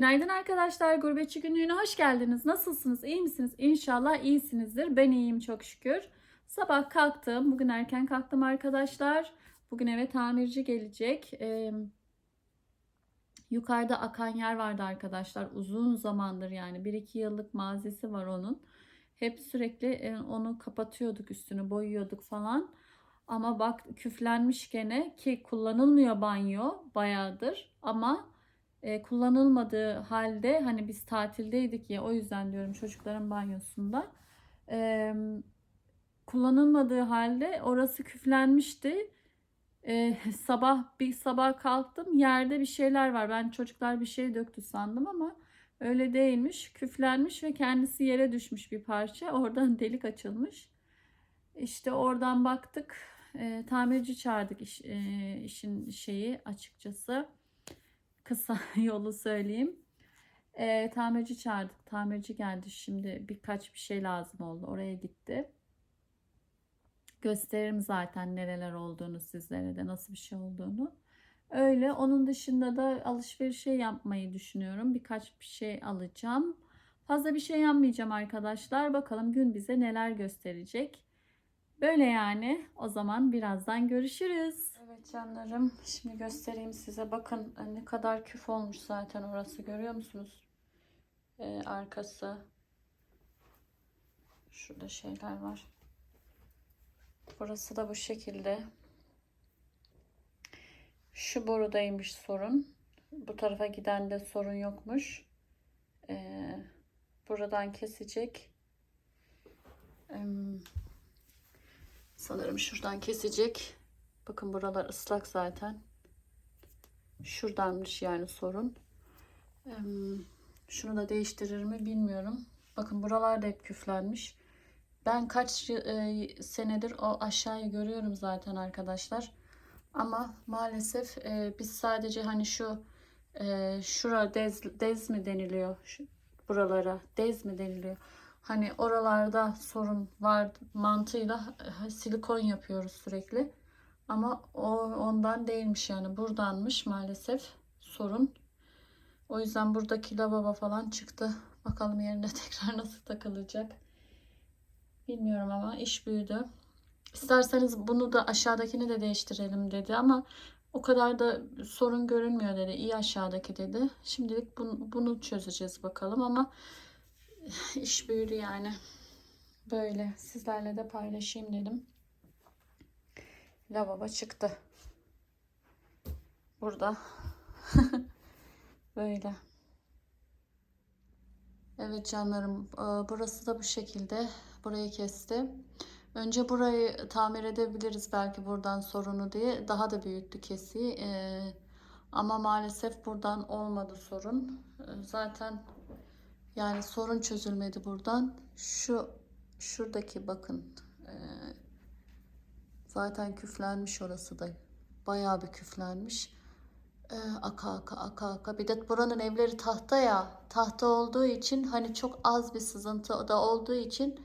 Günaydın arkadaşlar. Gurbetçi günlüğüne hoş geldiniz. Nasılsınız? İyi misiniz? İnşallah iyisinizdir. Ben iyiyim çok şükür. Sabah kalktım. Bugün erken kalktım arkadaşlar. Bugün eve tamirci gelecek. Ee, yukarıda akan yer vardı arkadaşlar. Uzun zamandır yani 1-2 yıllık mazisi var onun. Hep sürekli e, onu kapatıyorduk üstünü boyuyorduk falan. Ama bak küflenmiş gene ki kullanılmıyor banyo bayağıdır ama e, kullanılmadığı halde hani biz tatildeydik ya o yüzden diyorum çocukların banyosunda. E, kullanılmadığı halde orası küflenmişti. E, sabah bir sabah kalktım yerde bir şeyler var. Ben çocuklar bir şey döktü sandım ama öyle değilmiş. Küflenmiş ve kendisi yere düşmüş bir parça. Oradan delik açılmış. İşte oradan baktık. E, tamirci çağırdık iş, e, işin şeyi açıkçası kısa yolu söyleyeyim. E, tamirci çağırdık. Tamirci geldi şimdi birkaç bir şey lazım oldu. Oraya gitti. Gösteririm zaten nereler olduğunu sizlere de nasıl bir şey olduğunu. Öyle. Onun dışında da alışveriş şey yapmayı düşünüyorum. Birkaç bir şey alacağım. Fazla bir şey yapmayacağım arkadaşlar. Bakalım gün bize neler gösterecek. Böyle yani. O zaman birazdan görüşürüz. Evet canlarım. Şimdi göstereyim size. Bakın ne kadar küf olmuş zaten orası. Görüyor musunuz? Ee, arkası. Şurada şeyler var. Burası da bu şekilde. Şu borudaymış sorun. Bu tarafa giden de sorun yokmuş. Ee, buradan kesecek. Ee, Sanırım şuradan kesecek. Bakın buralar ıslak zaten. Şuradanmış yani sorun. Şunu da değiştirir mi bilmiyorum. Bakın buralar da hep küflenmiş. Ben kaç e, senedir o aşağıyı görüyorum zaten arkadaşlar. Ama maalesef e, biz sadece hani şu e, şura dez, dez mi deniliyor? Buralara dez mi deniliyor? Hani oralarda sorun var mantığıyla silikon yapıyoruz sürekli. Ama o ondan değilmiş yani buradanmış maalesef sorun. O yüzden buradaki lavabo falan çıktı. Bakalım yerine tekrar nasıl takılacak. Bilmiyorum ama iş büyüdü. İsterseniz bunu da aşağıdakini de değiştirelim dedi ama o kadar da sorun görünmüyor dedi. İyi aşağıdaki dedi. Şimdilik bunu, bunu çözeceğiz bakalım ama iş büyüdü yani. Böyle sizlerle de paylaşayım dedim. Lavabo çıktı. Burada. Böyle. Evet canlarım. Burası da bu şekilde. Burayı kesti. Önce burayı tamir edebiliriz belki buradan sorunu diye. Daha da büyüttü kesiyi. Ee, ama maalesef buradan olmadı sorun. Zaten yani sorun çözülmedi buradan. Şu şuradaki bakın e, zaten küflenmiş orası da. Bayağı bir küflenmiş. E, aka aka aka aka. Bir de buranın evleri tahta ya. Tahta olduğu için hani çok az bir sızıntı da olduğu için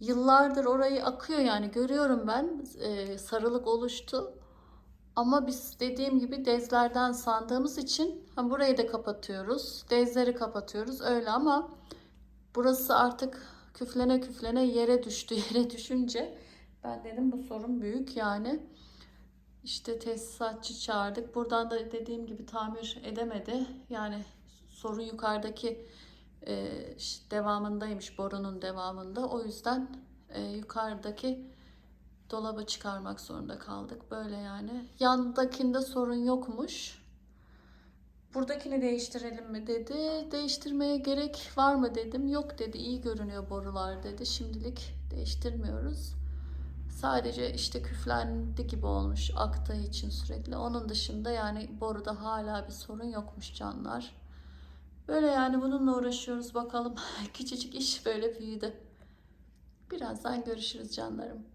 yıllardır orayı akıyor yani görüyorum ben e, sarılık oluştu. Ama biz dediğim gibi dezlerden sandığımız için ha, burayı da kapatıyoruz. Dezleri kapatıyoruz öyle ama burası artık küflene küflene yere düştü. Yere düşünce ben dedim bu sorun büyük yani. İşte tesisatçı çağırdık. Buradan da dediğim gibi tamir edemedi. Yani sorun yukarıdaki e, devamındaymış borunun devamında. O yüzden e, yukarıdaki dolaba çıkarmak zorunda kaldık. Böyle yani. Yandakinde sorun yokmuş. Buradakini değiştirelim mi dedi. Değiştirmeye gerek var mı dedim. Yok dedi. İyi görünüyor borular dedi. Şimdilik değiştirmiyoruz. Sadece işte küflendi gibi olmuş aktığı için sürekli. Onun dışında yani boruda hala bir sorun yokmuş canlar. Böyle yani bununla uğraşıyoruz bakalım. Küçücük iş böyle büyüdü. Birazdan görüşürüz canlarım.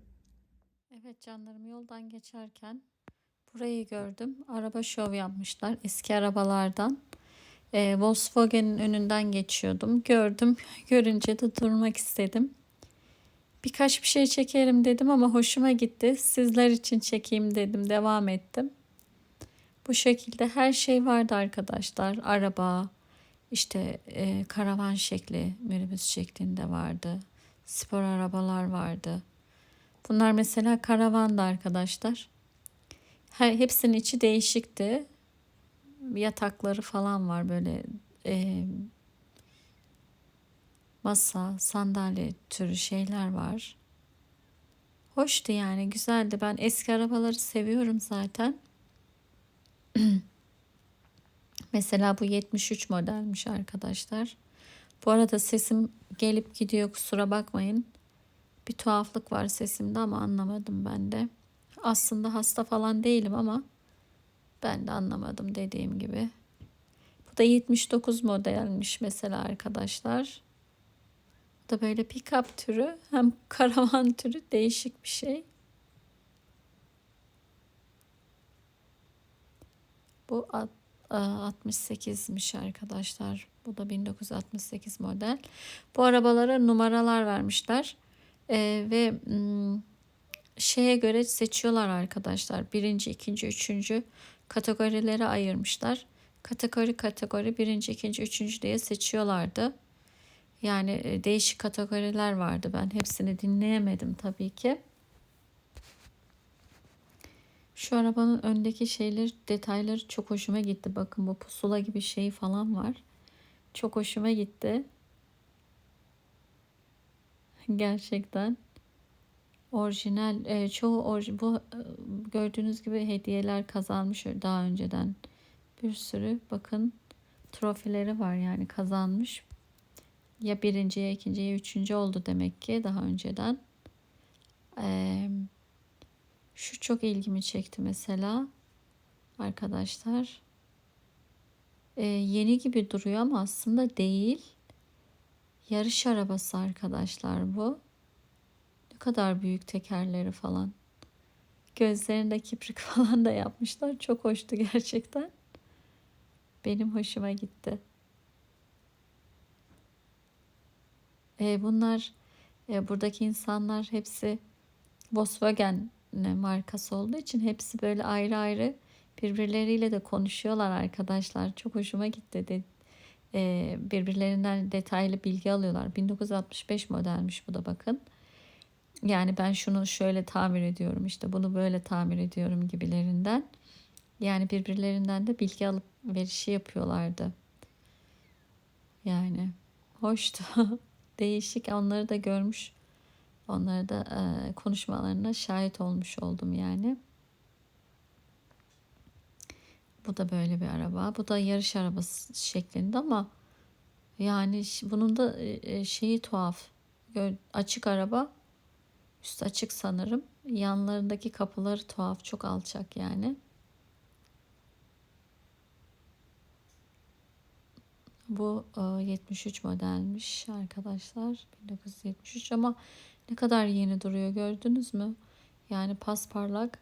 Evet canlarım yoldan geçerken burayı gördüm. Araba şov yapmışlar eski arabalardan. Ee, Volkswagen'in önünden geçiyordum. Gördüm. Görünce de durmak istedim. Birkaç bir şey çekerim dedim ama hoşuma gitti. Sizler için çekeyim dedim. Devam ettim. Bu şekilde her şey vardı arkadaşlar. Araba, işte e, karavan şekli, minibüs şeklinde vardı. Spor arabalar vardı. Bunlar mesela karavandı arkadaşlar. Her, hepsinin içi değişikti. Yatakları falan var böyle e, masa, sandalye türü şeyler var. Hoştu yani güzeldi. Ben eski arabaları seviyorum zaten. Mesela bu 73 modelmiş arkadaşlar. Bu arada sesim gelip gidiyor kusura bakmayın. Bir tuhaflık var sesimde ama anlamadım ben de. Aslında hasta falan değilim ama ben de anlamadım dediğim gibi. Bu da 79 modelmiş mesela arkadaşlar. Da böyle pick-up türü hem karavan türü değişik bir şey. Bu 68'miş arkadaşlar. Bu da 1968 model. Bu arabalara numaralar vermişler. Ee, ve şeye göre seçiyorlar arkadaşlar. Birinci, ikinci, üçüncü kategorilere ayırmışlar. Kategori kategori birinci, ikinci, üçüncü diye seçiyorlardı. Yani e, değişik kategoriler vardı. Ben hepsini dinleyemedim tabii ki. Şu arabanın öndeki şeyler, detayları çok hoşuma gitti. Bakın bu pusula gibi şey falan var. Çok hoşuma gitti. Gerçekten orijinal e, çoğu orj, bu e, gördüğünüz gibi hediyeler kazanmış daha önceden bir sürü bakın trofileri var yani kazanmış ya birinci ya ikinci ya üçüncü oldu demek ki daha önceden ee, şu çok ilgimi çekti mesela arkadaşlar ee, yeni gibi duruyor ama aslında değil yarış arabası arkadaşlar bu ne kadar büyük tekerleri falan. Gözlerinde kiprik falan da yapmışlar. Çok hoştu gerçekten. Benim hoşuma gitti. E, bunlar e, buradaki insanlar hepsi Volkswagen markası olduğu için hepsi böyle ayrı ayrı birbirleriyle de konuşuyorlar arkadaşlar. Çok hoşuma gitti. De, e, birbirlerinden detaylı bilgi alıyorlar. 1965 modelmiş bu da bakın. Yani ben şunu şöyle tamir ediyorum işte bunu böyle tamir ediyorum gibilerinden. Yani birbirlerinden de bilgi alıp verişi yapıyorlardı. Yani hoştu. Değişik onları da görmüş. Onları da e, konuşmalarına şahit olmuş oldum yani. Bu da böyle bir araba. Bu da yarış arabası şeklinde ama yani bunun da e, şeyi tuhaf. Açık araba Üst açık sanırım. Yanlarındaki kapıları tuhaf, çok alçak yani. Bu 73 e, modelmiş arkadaşlar. 1973 ama ne kadar yeni duruyor gördünüz mü? Yani pasparlak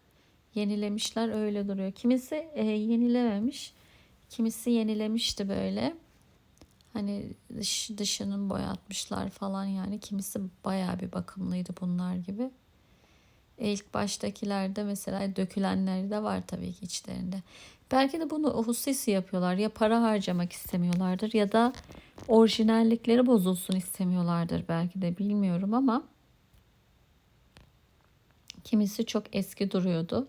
yenilemişler öyle duruyor. Kimisi e, yenilememiş. Kimisi yenilemişti böyle. Hani dış, dışının boyatmışlar falan yani. Kimisi baya bir bakımlıydı bunlar gibi. İlk baştakilerde mesela dökülenleri de var tabii ki içlerinde. Belki de bunu hususi yapıyorlar. Ya para harcamak istemiyorlardır ya da orijinallikleri bozulsun istemiyorlardır belki de bilmiyorum ama kimisi çok eski duruyordu.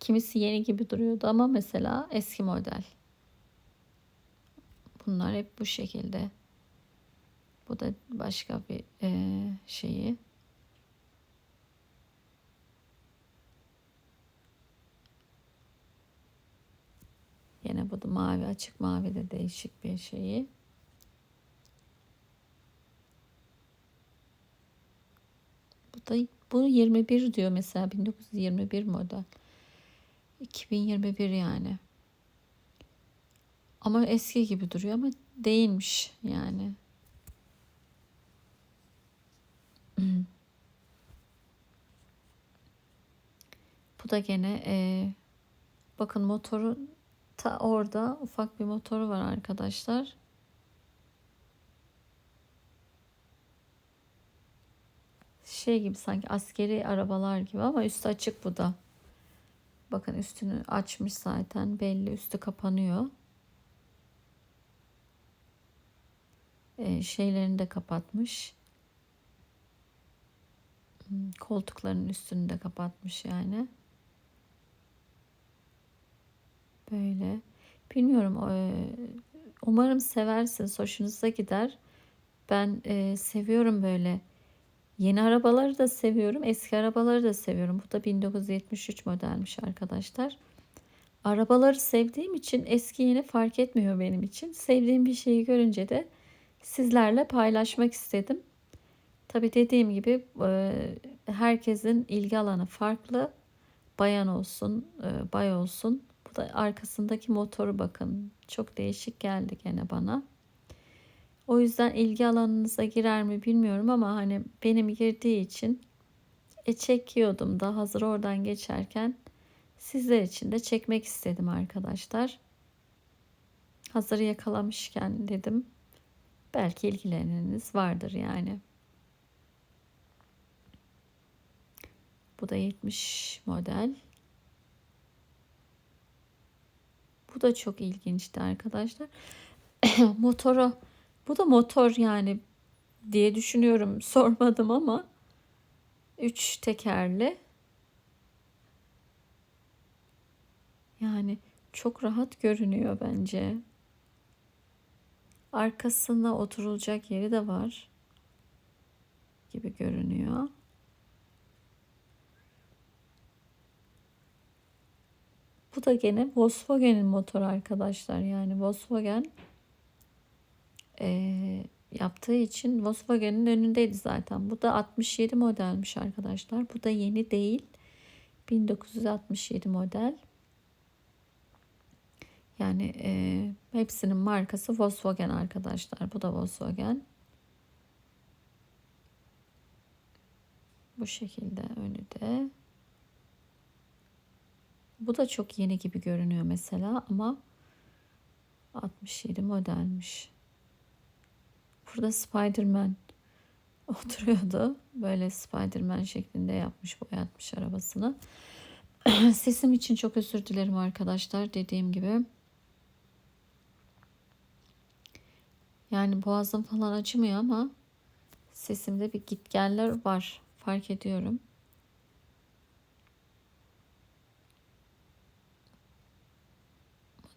Kimisi yeni gibi duruyordu ama mesela eski model. Bunlar hep bu şekilde. Bu da başka bir e, şeyi. Yine bu da mavi açık mavi de değişik bir şeyi. Bu da bu 21 diyor mesela 1921 model. 2021 yani. Ama eski gibi duruyor ama değilmiş yani. Bu da gene e, bakın motoru ta orada ufak bir motoru var arkadaşlar. Şey gibi sanki askeri arabalar gibi ama üstü açık bu da. Bakın üstünü açmış zaten belli üstü kapanıyor. e, şeylerini de kapatmış. Hmm, Koltukların üstünü de kapatmış yani. Böyle. Bilmiyorum. e, Umarım seversiniz. Hoşunuza gider. Ben e, seviyorum böyle. Yeni arabaları da seviyorum. Eski arabaları da seviyorum. Bu da 1973 modelmiş arkadaşlar. Arabaları sevdiğim için eski yeni fark etmiyor benim için. Sevdiğim bir şeyi görünce de sizlerle paylaşmak istedim. Tabi dediğim gibi e, herkesin ilgi alanı farklı. Bayan olsun, bay olsun. Da arkasındaki motoru bakın. Çok değişik geldi gene bana. O yüzden ilgi alanınıza girer mi bilmiyorum ama hani benim girdiği için e çekiyordum da hazır oradan geçerken sizler için de çekmek istedim arkadaşlar. Hazır yakalamışken dedim. Belki ilgileneniz vardır yani. Bu da 70 model. Bu da çok ilginçti arkadaşlar. Motoru bu da motor yani diye düşünüyorum. Sormadım ama üç tekerli. Yani çok rahat görünüyor bence. Arkasında oturulacak yeri de var gibi görünüyor. Bu da gene Volkswagen'in motoru arkadaşlar. Yani Volkswagen eee, yaptığı için Volkswagen'in önündeydi zaten. Bu da 67 modelmiş arkadaşlar. Bu da yeni değil. 1967 model. Yani eee, hepsinin markası Volkswagen arkadaşlar. Bu da Volkswagen. Bu şekilde önü de. Bu da çok yeni gibi görünüyor mesela ama 67 modelmiş. Burada Spider-Man oturuyordu. Böyle Spider-Man şeklinde yapmış, boyatmış arabasını. Sesim için çok özür dilerim arkadaşlar. Dediğim gibi. Yani boğazım falan acımıyor ama sesimde bir gitgeller var. Fark ediyorum.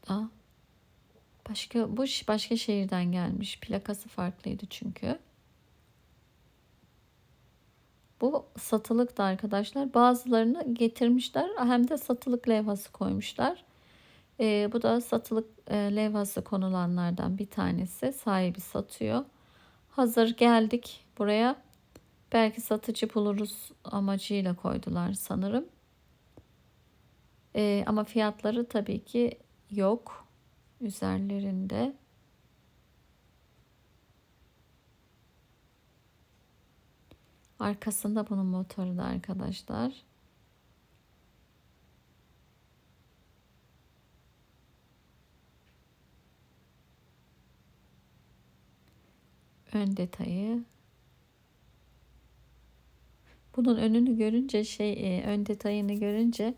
Da Başka bu başka şehirden gelmiş. Plakası farklıydı çünkü. Bu satılık da arkadaşlar. Bazılarını getirmişler hem de satılık levhası koymuşlar. Ee, bu da satılık e, levhası konulanlardan bir tanesi. Sahibi satıyor. Hazır geldik buraya. Belki satıcı buluruz amacıyla koydular sanırım. Ee, ama fiyatları tabii ki yok üzerlerinde. Arkasında bunun motoru da arkadaşlar. Ön detayı. Bunun önünü görünce şey e, ön detayını görünce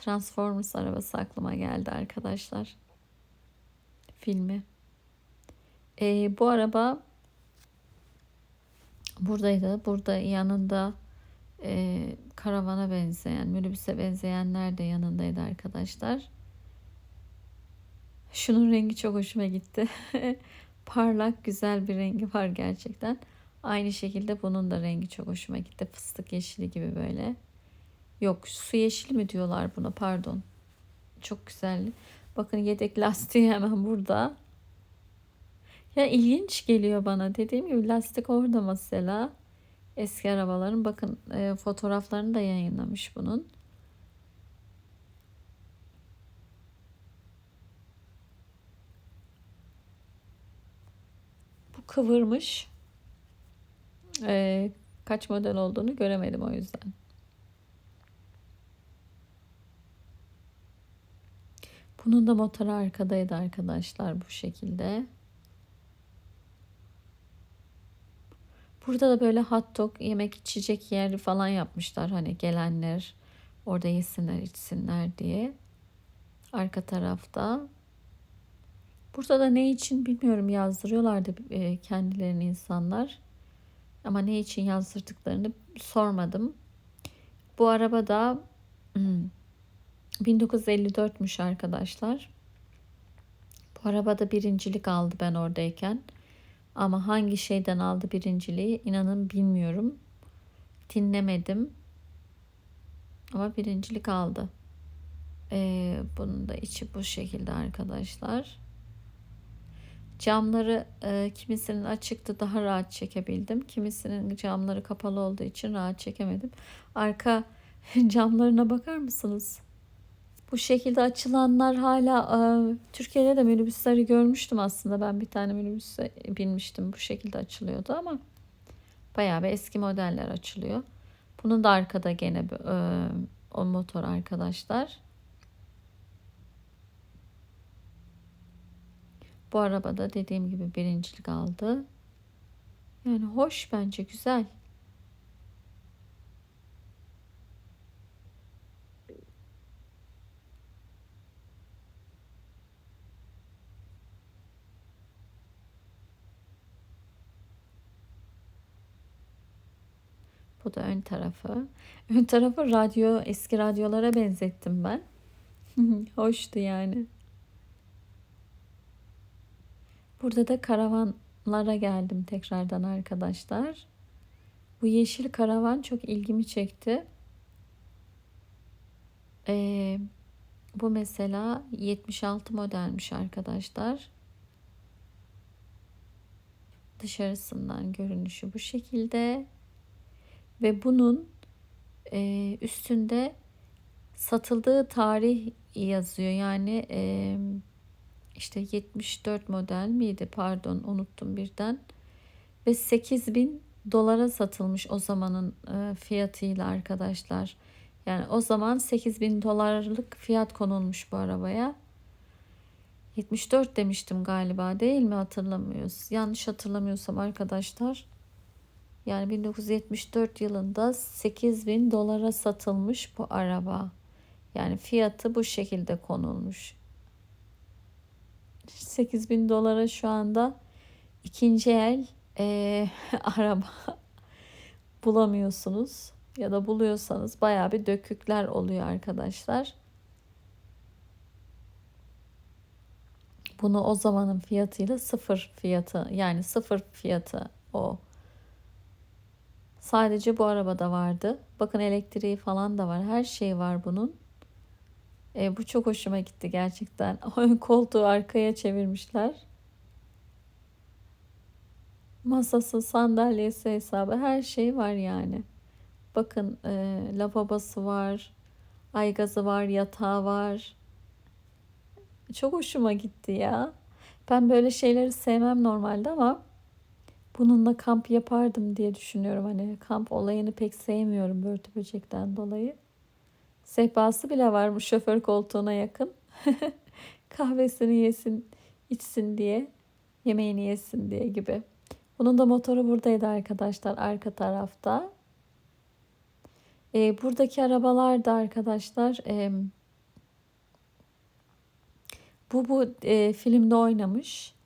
Transformers arabası aklıma geldi arkadaşlar filmi. Ee, bu araba buradaydı. Burada yanında e, karavana benzeyen, minibüse benzeyenler de yanındaydı arkadaşlar. Şunun rengi çok hoşuma gitti. Parlak, güzel bir rengi var gerçekten. Aynı şekilde bunun da rengi çok hoşuma gitti. Fıstık yeşili gibi böyle. Yok, su yeşili mi diyorlar buna? Pardon. Çok güzel. Bakın yedek lastiği hemen burada. Ya ilginç geliyor bana. Dediğim gibi lastik orada mesela. Eski arabaların bakın e, fotoğraflarını da yayınlamış bunun. Bu kıvırmış. E, kaç model olduğunu göremedim o yüzden. Bunun da motoru arkadaydı arkadaşlar bu şekilde. Burada da böyle hot dog yemek içecek yeri falan yapmışlar. Hani gelenler orada yesinler içsinler diye. Arka tarafta. Burada da ne için bilmiyorum yazdırıyorlardı e, kendilerini insanlar. Ama ne için yazdırdıklarını sormadım. Bu araba da hmm, 1954'müş arkadaşlar. Bu arabada birincilik aldı ben oradayken. Ama hangi şeyden aldı birinciliği inanın bilmiyorum. Dinlemedim. Ama birincilik aldı. Ee, bunun da içi bu şekilde arkadaşlar. Camları e, kimisinin açıktı daha rahat çekebildim. Kimisinin camları kapalı olduğu için rahat çekemedim. Arka camlarına bakar mısınız? Bu şekilde açılanlar hala e, Türkiye'de de minibüsleri görmüştüm aslında. Ben bir tane minibüse binmiştim. Bu şekilde açılıyordu ama bayağı bir eski modeller açılıyor. Bunun da arkada gene e, o motor arkadaşlar. Bu arabada dediğim gibi birincilik aldı. Yani hoş bence güzel. Bu da ön tarafı. Ön tarafı radyo, eski radyolara benzettim ben. Hoştu yani. Burada da karavanlara geldim tekrardan arkadaşlar. Bu yeşil karavan çok ilgimi çekti. Ee, bu mesela 76 modelmiş arkadaşlar. Dışarısından görünüşü bu şekilde. Ve bunun e, üstünde satıldığı tarih yazıyor. Yani e, işte 74 model miydi pardon unuttum birden. Ve 8000 dolara satılmış o zamanın e, fiyatıyla arkadaşlar. Yani o zaman 8000 dolarlık fiyat konulmuş bu arabaya. 74 demiştim galiba değil mi hatırlamıyoruz. Yanlış hatırlamıyorsam arkadaşlar. Yani 1974 yılında 8000 dolara satılmış bu araba. Yani fiyatı bu şekilde konulmuş. 8000 dolara şu anda ikinci el e, araba bulamıyorsunuz. Ya da buluyorsanız baya bir dökükler oluyor arkadaşlar. Bunu o zamanın fiyatıyla sıfır fiyatı yani sıfır fiyatı o. Sadece bu arabada vardı. Bakın elektriği falan da var. Her şey var bunun. E, bu çok hoşuma gitti gerçekten. Ön koltuğu arkaya çevirmişler. Masası, sandalyesi hesabı her şey var yani. Bakın e, lavabosu var. Aygazı var, yatağı var. Çok hoşuma gitti ya. Ben böyle şeyleri sevmem normalde ama bununla kamp yapardım diye düşünüyorum. Hani kamp olayını pek sevmiyorum börtü böcekten dolayı. Sehpası bile var bu şoför koltuğuna yakın. Kahvesini yesin, içsin diye, yemeğini yesin diye gibi. Bunun da motoru buradaydı arkadaşlar arka tarafta. E, buradaki arabalar da arkadaşlar e, bu bu e, filmde oynamış.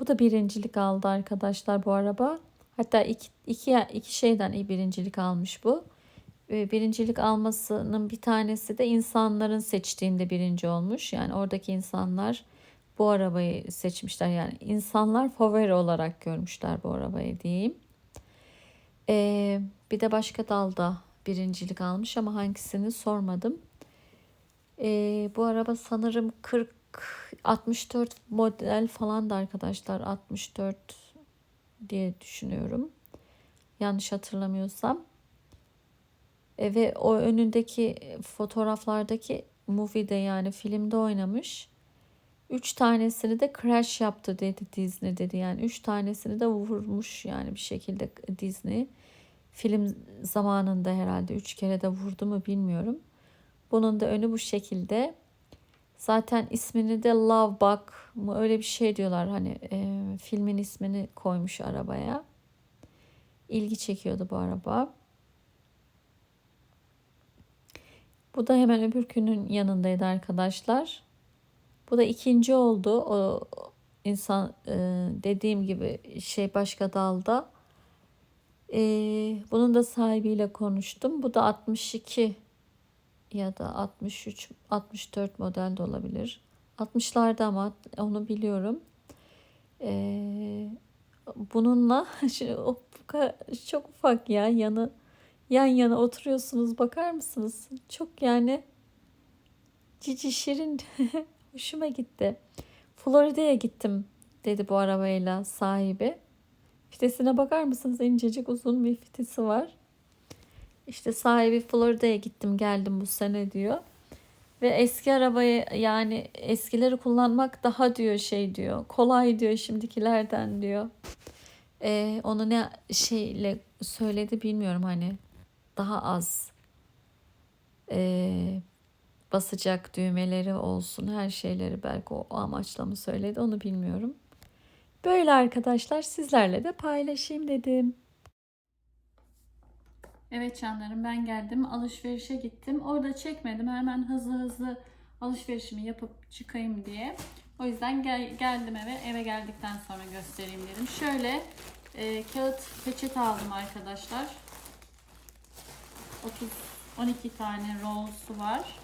Bu da birincilik aldı arkadaşlar bu araba. Hatta iki, iki, iki şeyden birincilik almış bu. E, birincilik almasının bir tanesi de insanların seçtiğinde birinci olmuş. Yani oradaki insanlar bu arabayı seçmişler. Yani insanlar favori olarak görmüşler bu arabayı diyeyim. Ee, bir de başka dalda birincilik almış ama hangisini sormadım. Ee, bu araba sanırım 40 64 model falan da arkadaşlar 64 diye düşünüyorum. Yanlış hatırlamıyorsam. E, ve o önündeki fotoğraflardaki movie'de yani filmde oynamış. Üç tanesini de crash yaptı dedi Disney dedi. Yani üç tanesini de vurmuş yani bir şekilde Disney. Film zamanında herhalde üç kere de vurdu mu bilmiyorum. Bunun da önü bu şekilde. Zaten ismini de Love Bug mı öyle bir şey diyorlar. Hani e, filmin ismini koymuş arabaya. İlgi çekiyordu bu araba. Bu da hemen öbür günün yanındaydı arkadaşlar. Bu da ikinci oldu. O insan e, dediğim gibi şey başka dalda. E, bunun da sahibiyle konuştum. Bu da 62 ya da 63 64 model de olabilir. 60'larda ama onu biliyorum. E, bununla o çok ufak ya yanı yan yana oturuyorsunuz bakar mısınız? Çok yani cici şirin hoşuma gitti. Florida'ya gittim dedi bu arabayla sahibi. Fitesine bakar mısınız? İncecik uzun bir fitesi var. İşte sahibi Florida'ya gittim geldim bu sene diyor. Ve eski arabayı yani eskileri kullanmak daha diyor şey diyor. Kolay diyor şimdikilerden diyor. Ee, onu ne şeyle söyledi bilmiyorum hani daha az ee, basacak düğmeleri olsun her şeyleri belki o, o amaçla mı söyledi onu bilmiyorum. Böyle arkadaşlar sizlerle de paylaşayım dedim. Evet canlarım ben geldim alışverişe gittim. Orada çekmedim hemen hızlı hızlı alışverişimi yapıp çıkayım diye. O yüzden gel, geldim eve. Eve geldikten sonra göstereyim dedim. Şöyle e, kağıt peçete aldım arkadaşlar. 30 12 tane rollsu var.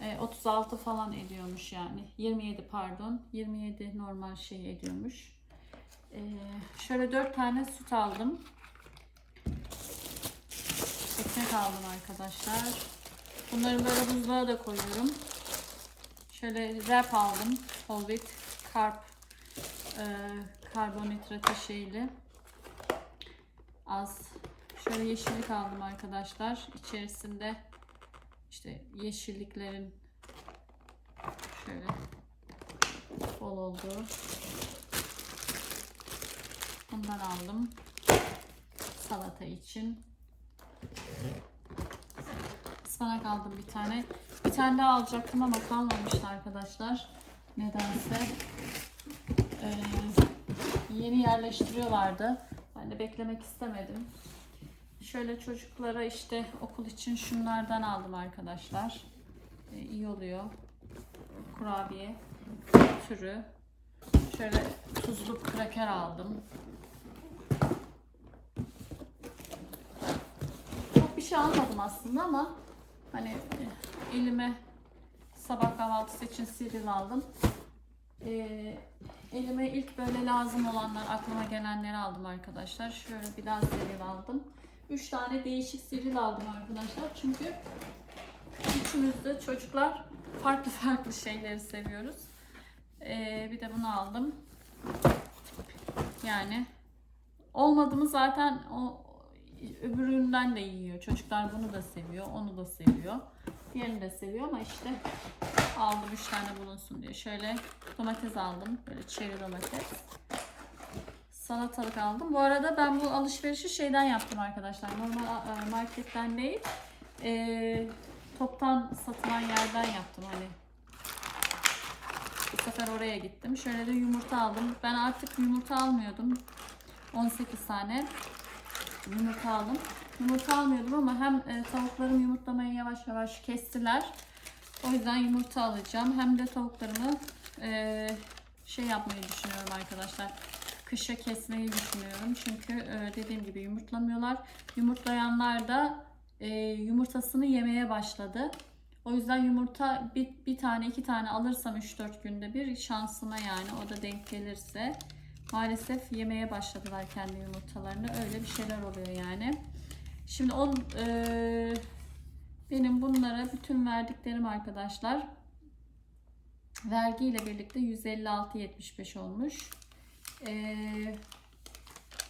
E, 36 falan ediyormuş yani. 27 pardon. 27 normal şey ediyormuş. E, şöyle 4 tane süt aldım. Ekmek aldım arkadaşlar. Bunları böyle buzluğa da koyuyorum. Şöyle wrap aldım. Wheat carb e, karbonhidratı şeyli. Az. Şöyle yeşillik aldım arkadaşlar. İçerisinde işte yeşilliklerin şöyle bol olduğu bundan aldım salata için ıspanak aldım bir tane bir tane daha alacaktım ama kalmamıştı arkadaşlar nedense Ee, yeni yerleştiriyorlardı ben de beklemek istemedim Şöyle çocuklara işte okul için şunlardan aldım arkadaşlar. Ee, iyi oluyor. Kurabiye türü. Şöyle tuzlu kraker aldım. Çok bir şey almadım aslında ama hani e, elime sabah kahvaltısı için siril aldım. Ee, elime ilk böyle lazım olanlar, aklıma gelenleri aldım arkadaşlar. Şöyle bir daha siril aldım. 3 tane değişik siril aldım arkadaşlar. Çünkü üçümüz çocuklar farklı farklı şeyleri seviyoruz. Ee, bir de bunu aldım. Yani olmadı mı zaten o öbüründen de yiyor. Çocuklar bunu da seviyor, onu da seviyor. Diğerini de seviyor ama işte aldım 3 tane bulunsun diye. Şöyle domates aldım. Böyle çeri domates salatalık aldım. Bu arada ben bu alışverişi şeyden yaptım arkadaşlar. Normal e, marketten değil. E, toptan satılan yerden yaptım hani. Bu sefer oraya gittim. Şöyle de yumurta aldım. Ben artık yumurta almıyordum. 18 tane yumurta aldım. Yumurta almıyordum ama hem e, tavuklarım yumurtlamayı yavaş yavaş kestiler. O yüzden yumurta alacağım. Hem de tavuklarımı e, şey yapmayı düşünüyorum arkadaşlar kışa kesmeyi düşünüyorum. Çünkü e, dediğim gibi yumurtlamıyorlar. Yumurtlayanlar da e, yumurtasını yemeye başladı. O yüzden yumurta bir, bir tane iki tane alırsam 3-4 günde bir şansıma yani o da denk gelirse maalesef yemeye başladılar kendi yumurtalarını. Öyle bir şeyler oluyor yani. Şimdi o e, benim bunlara bütün verdiklerim arkadaşlar vergiyle birlikte 156.75 olmuş. Ee,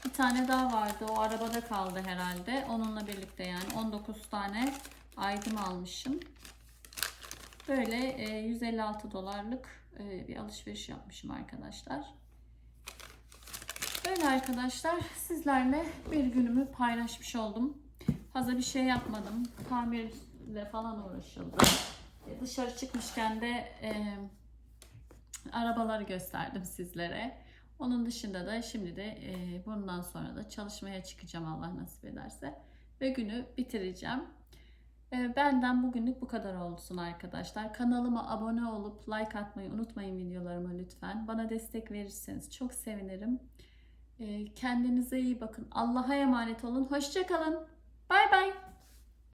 bir tane daha vardı. O arabada kaldı herhalde. Onunla birlikte yani 19 tane item almışım. Böyle e, 156 dolarlık e, bir alışveriş yapmışım arkadaşlar. Böyle arkadaşlar sizlerle bir günümü paylaşmış oldum. Fazla bir şey yapmadım. Tamirle falan uğraşıldı. E, dışarı çıkmışken de e, arabaları gösterdim sizlere. Onun dışında da şimdi de e, bundan sonra da çalışmaya çıkacağım Allah nasip ederse. Ve günü bitireceğim. Ee, Benden bugünlük bu kadar olsun arkadaşlar. Kanalıma abone olup like atmayı unutmayın videolarıma lütfen. Bana destek verirseniz çok sevinirim. Ee, Kendinize iyi bakın. Allah'a emanet olun. Hoşçakalın. Bay bay.